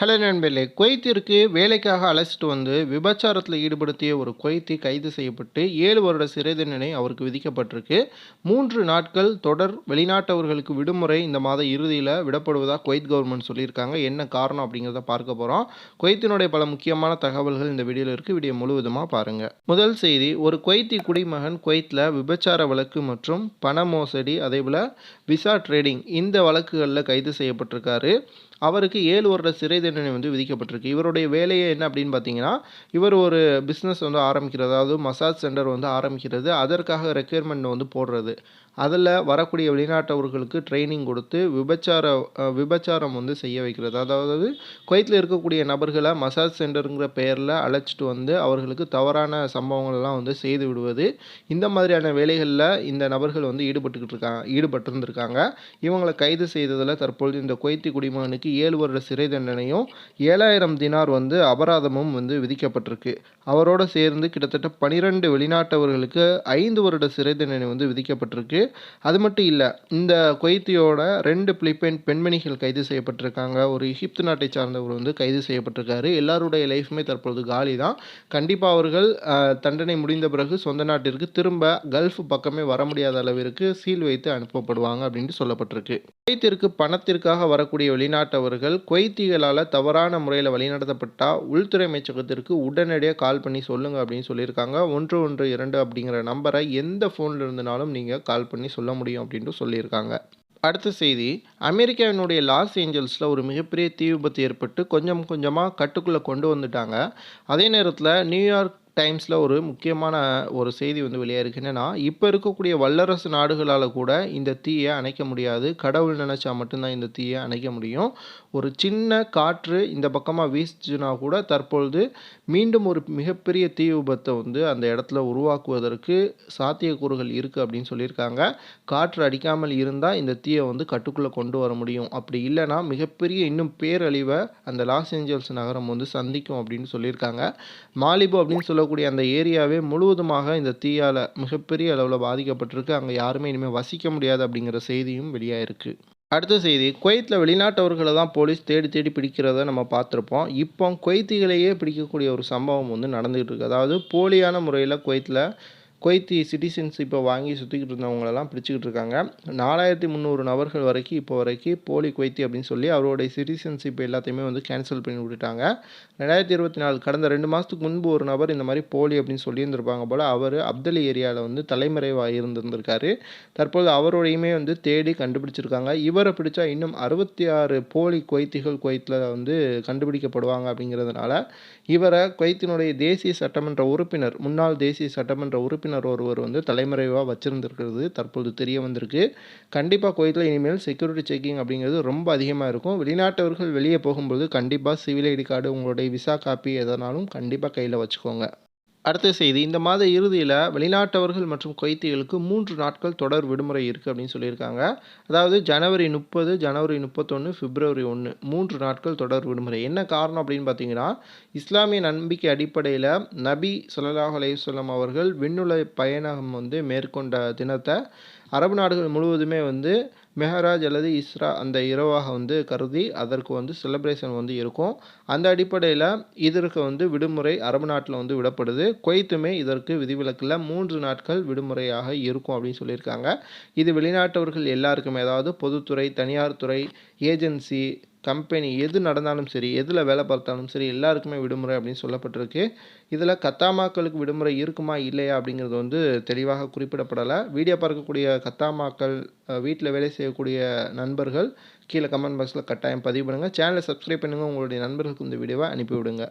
Hello நண்பர்களே குவைத்திற்கு வேலைக்காக அழைச்சிட்டு வந்து விபச்சாரத்தில் ஈடுபடுத்திய ஒரு குவைத்தி கைது செய்யப்பட்டு ஏழு வருட சிறை தண்டனை அவருக்கு விதிக்கப்பட்டிருக்கு. மூன்று நாட்கள் தொடர் வெளிநாட்டவர்களுக்கு விடுமுறை இந்த மாத இறுதியில் விடப்படுவதாக குவைத் கவர்மெண்ட் சொல்லியிருக்காங்க. என்ன காரணம் அப்படிங்கிறத பார்க்க போகிறோம் குவைத்தினுடைய பல முக்கியமான தகவல்கள் இந்த வீடியோவில் இருக்குது வீடியோ முழுவதுமாக பாருங்கள் முதல் செய்தி ஒரு குவைத்தி குடிமகன் குவைத்தில் விபச்சார வழக்கு மற்றும் பண மோசடி அதேபோல் விசா ட்ரேடிங் இந்த வழக்குகளில் கைது செய்யப்பட்டிருக்காரு. அவருக்கு ஏழு வருட சிறை தண்டனை வந்து விதிக்கப்பட்டிருக்கு. இவருடைய வேலையே என்ன அப்படின்னு பார்த்தீங்கன்னா இவர் ஒரு பிஸ்னஸ் வந்து ஆரம்பிக்கிறது அதாவது மசாஜ் சென்டர் வந்து ஆரம்பிக்கிறது அதற்காக ரெக்யர்மெண்ட் வந்து போடுறது. அதில் வரக்கூடிய வெளிநாட்டவர்களுக்கு ட்ரைனிங் கொடுத்து விபச்சார விபச்சாரம் வந்து செய்ய வைக்கிறது. அதாவது குவைத்தில் இருக்கக்கூடிய நபர்களை மசாஜ் சென்டருங்கிற பெயரில் அழைச்சிட்டு வந்து அவர்களுக்கு தவறான சம்பவங்கள்லாம் வந்து செய்து விடுவது. இந்த மாதிரியான வேலைகளில் இந்த நபர்கள் வந்து ஈடுபட்டுக்கிட்டு இருக்காங்க ஈடுபட்டிருந்திருக்காங்க. இவங்களை கைது செய்ததில் தற்பொழுது இந்த குவைத்தி குடிமகனுக்கு ஏழு வருட சிறை தண்டனையும் ஏழாயிரம் தினார் வந்து அபராதமும் வந்து விதிக்கப்பட்டிருக்கு. அவரோட சேர்ந்து கிட்டத்தட்ட பனிரெண்டு வெளிநாட்டவர்களுக்கு ஐந்து வருட சிறை தண்டனை வந்து விதிக்கப்பட்டிருக்கு. அது மட்டும் இல்லை இந்த குவைத்தியோட ரெண்டு பிலிப்பைன் பெண்மணிகள் கைது செய்யப்பட்டிருக்காங்க. ஒரு எகிப்து நாட்டை சார்ந்தவர் வந்து கைது செய்யப்பட்டிருக்காரு. எல்லாருடைய லைஃப்புமே தற்பொழுது காலி தான் கண்டிப்பாக அவர்கள் தண்டனை முடிந்த பிறகு சொந்த நாட்டிற்கு திரும்ப கல்ஃப் பக்கமே வர முடியாத அளவிற்கு சீல் வைத்து அனுப்பப்படுவாங்க அப்படின்ட்டு சொல்லப்பட்டிருக்கு. குவைத்திற்கு பணத்திற்காக வரக்கூடிய வெளிநாட்டவர்கள் குவைத்திகளால் தவறான முறையில் வழிநடத்தப்பட்டால் உள்துறை அமைச்சகத்திற்கு உடனடியாக கால் பண்ணி சொல்லுங்கள் அப்படின்னு சொல்லியிருக்காங்க. ஒன்று ஒன்று இரண்டு அப்படிங்கிற நம்பரை எந்த ஃபோனில் இருந்தாலும் நீங்கள் கால் பண்ணி சொல்ல முடியும் அப்படின்ட்டு சொல்லியிருக்காங்க. அடுத்த செய்தி அமெரிக்காவினுடைய லாஸ் ஏஞ்சல்ஸில் ஒரு மிகப்பெரிய தீ விபத்து ஏற்பட்டு கொஞ்சம் கொஞ்சமாக கட்டுக்குள்ளே கொண்டு வந்துட்டாங்க. அதே நேரத்தில் நியூயார்க் டைம்ஸில் ஒரு முக்கியமான ஒரு செய்தி வந்து வெளியாயிருக்கு. என்னென்னா இப்போ இருக்கக்கூடிய வல்லரசு நாடுகளால் கூட இந்த தீயை அணைக்க முடியாது. கடவுள் நினச்சா மட்டும்தான் இந்த தீயை அணைக்க முடியும். ஒரு சின்ன காற்று இந்த பக்கமாக வீசுச்சுன்னா கூட தற்பொழுது மீண்டும் ஒரு மிகப்பெரிய தீ விபத்தை வந்து அந்த இடத்துல உருவாக்குவதற்கு சாத்தியக்கூறுகள் இருக்குது அப்படின்னு சொல்லியிருக்காங்க. காற்று அடிக்காமல் இருந்தால் இந்த தீயை வந்து கட்டுக்குள்ளே கொண்டு வர முடியும். அப்படி இல்லைனா மிகப்பெரிய இன்னும் பேரழிவை அந்த லாஸ் ஏஞ்சல்ஸ் நகரம் வந்து சந்திக்கும் அப்படின்னு சொல்லியிருக்காங்க. மாலிபு அப்படின்னு சொல்ல சொல்லக்கூடிய அந்த ஏரியாவே முழுவதுமாக இந்த தீயால் மிகப்பெரிய அளவில் பாதிக்கப்பட்டிருக்கு. அங்கே யாருமே இனிமேல் வசிக்க முடியாது அப்படிங்கிற செய்தியும் வெளியாயிருக்கு. அடுத்த செய்தி குவைத்தில் வெளிநாட்டவர்களை தான் போலீஸ் தேடி தேடி பிடிக்கிறத நம்ம பார்த்துருப்போம். இப்போ குவைத்திகளையே பிடிக்கக்கூடிய ஒரு சம்பவம் வந்து நடந்துகிட்டு இருக்குது அதாவது போலியான முறையில் குவைத்தில் குவைத்தி சிட்டிசன்ஷிப்பை வாங்கி சுற்றிக்கிட்டு இருந்தவங்களெல்லாம் பிடிச்சிக்கிட்டு இருக்காங்க. நாலாயிரத்தி முந்நூறு நபர்கள் வரைக்கும் இப்போ வரைக்கும் போலி குவைத்தி அப்படின்னு சொல்லி அவருடைய சிட்டிசன்ஷிப் எல்லாத்தையுமே வந்து கேன்சல் பண்ணி விட்டுட்டாங்க. ரெண்டாயிரத்தி இருபத்தி நாலு கடந்த ரெண்டு மாதத்துக்கு முன்பு ஒரு நபர் இந்த மாதிரி போலி அப்படின்னு சொல்லியிருந்திருப்பாங்க போல் அவர் அப்தலி ஏரியாவில் வந்து தலைமறைவாக இருந்திருந்திருக்காரு. தற்போது அவரோடையுமே வந்து தேடி கண்டுபிடிச்சிருக்காங்க. இவரை பிடிச்சா இன்னும் அறுபத்தி ஆறு போலி குவைத்திகள் குவைத்தில் வந்து கண்டுபிடிக்கப்படுவாங்க அப்படிங்கிறதுனால இவரை குவைத்தினுடைய தேசிய சட்டமன்ற உறுப்பினர் முன்னாள் தேசிய சட்டமன்ற உறுப்பினர் உறுப்பினர் ஒருவர் வந்து தலைமறைவாக வச்சுருந்துருக்கிறது தற்போது தெரிய வந்திருக்கு. கண்டிப்பாக கோயிலில் இனிமேல் செக்யூரிட்டி செக்கிங் அப்படிங்கிறது ரொம்ப அதிகமாக இருக்கும். வெளிநாட்டவர்கள் வெளியே போகும்போது கண்டிப்பாக சிவில் ஐடி கார்டு உங்களுடைய விசா காப்பி எதனாலும் கண்டிப்பாக கையில் வச்சுக்கோங்க. அடுத்த செய்தி இந்த மாத இறுதியில் வெளிநாட்டவர்கள் மற்றும் கொய்த்திகளுக்கு மூன்று நாட்கள் தொடர் விடுமுறை இருக்குது அப்படின்னு சொல்லியிருக்காங்க. அதாவது ஜனவரி முப்பது ஜனவரி முப்பத்தொன்று பிப்ரவரி ஒன்று மூன்று நாட்கள் தொடர் விடுமுறை. என்ன காரணம் அப்படின்னு பார்த்தீங்கன்னா இஸ்லாமிய நம்பிக்கை அடிப்படையில் நபி சொல்லாஹ் அலையுஸ்லாம் அவர்கள் விண்ணுலை பயணம் வந்து மேற்கொண்ட தினத்தை அரபு நாடுகள் முழுவதுமே வந்து மெஹராஜ் அல்லது இஸ்ரா அந்த இரவாக வந்து கருதி அதற்கு வந்து செலிப்ரேஷன் வந்து இருக்கும். அந்த அடிப்படையில் இதற்கு வந்து விடுமுறை அரபு நாட்டில் வந்து விடப்படுது. குவைத்துமே இதற்கு விதிவிலக்கில் மூன்று நாட்கள் விடுமுறையாக இருக்கும் அப்படின்னு சொல்லியிருக்காங்க. இது வெளிநாட்டவர்கள் எல்லாருக்குமே அதாவது பொதுத்துறை தனியார் துறை ஏஜென்சி கம்பெனி எது நடந்தாலும் சரி எதில் வேலை பார்த்தாலும் சரி எல்லாருக்குமே விடுமுறை அப்படின்னு சொல்லப்பட்டிருக்கு. இதில் கத்தாமாக்களுக்கு விடுமுறை இருக்குமா இல்லையா அப்படிங்கிறது வந்து தெளிவாக குறிப்பிடப்படலை. வீடியோ பார்க்கக்கூடிய கத்தாமாக்கள் வீட்டில் வேலை செய்யக்கூடிய நண்பர்கள் கீழே கமெண்ட் பாக்ஸில் கட்டாயம் பதிவு பண்ணுங்கள் சேனலை சப்ஸ்கிரைப் பண்ணுங்கள் உங்களுடைய நண்பர்களுக்கு இந்த வீடியோவை அனுப்பிவிடுங்க.